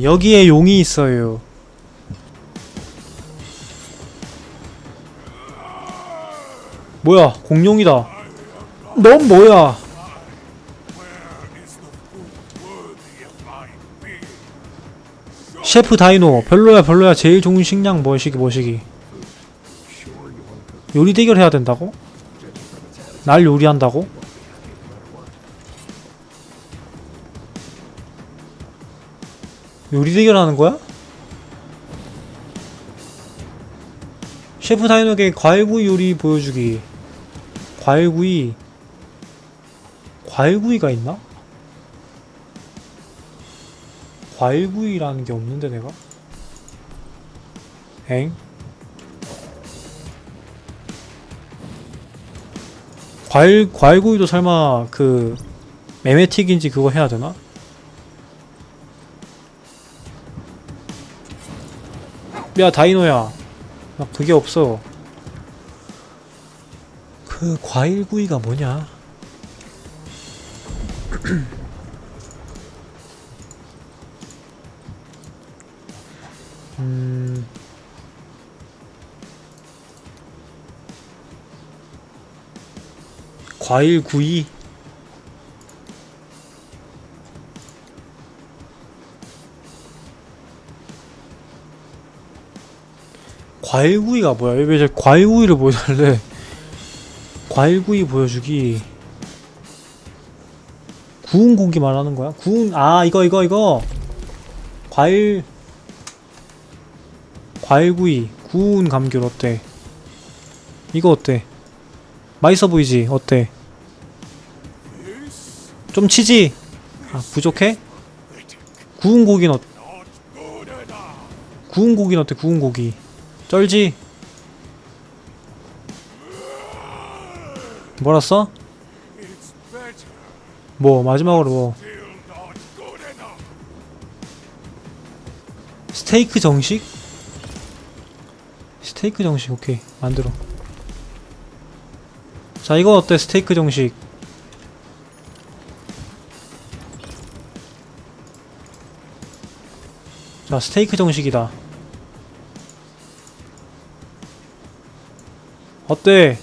여기에 용이 있어요. 뭐야, 공룡이다. 넌 뭐야? 셰프 다이노, 별로야, 별로야. 제일 좋은 식량 뭐시기, 뭐시기. 요리 대결 해야 된다고? 날 요리한다고? 요리 대결하는 거야? 셰프 다이노에게 과일구이 요리 보여주기. 과일구이. 과일구이가 있나? 과일구이라는 게 없는데 내가? 엥? 과일 과일구이도 설마 그 메메틱인지 그거 해야 되나? 야 다이노야. 나 그게 없어. 그 과일구이가 뭐냐? 음. 과일구이 과일구이가 뭐야? 왜저 과일구이를 보여달래? 과일구이 보여주기. 구운 고기 말하는 거야? 구운 아 이거 이거 이거 과일 과일구이 구운 감귤 어때? 이거 어때? 맛있어 보이지? 어때? 좀 치지? 아 부족해? 구운 고기는 어 구운 고기는 어때? 구운 고기 쩔지? 써? 뭐 마지막으로 뭐 스테이크 정식? 스테이크 정식 오케이 만들어 자 이거 어때 스테이크 정식 자 스테이크 정식이다 어때?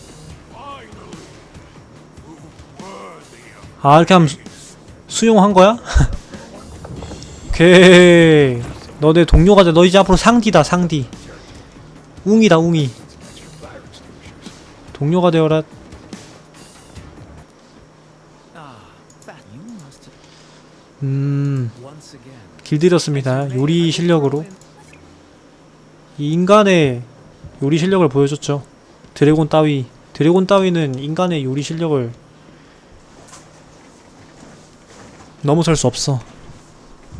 아 이렇게 하면 수, 수용한 거야? 오케이. 너 내 동료가 돼. 너 이제 앞으로 상디다 상디. 웅이다 웅이. 동료가 되어라. 음 길들였습니다. 요리 실력으로. 이 인간의 요리 실력을 보여줬죠 드래곤 따위 드래곤 따위는 인간의 요리 실력을 넘어설 수 없어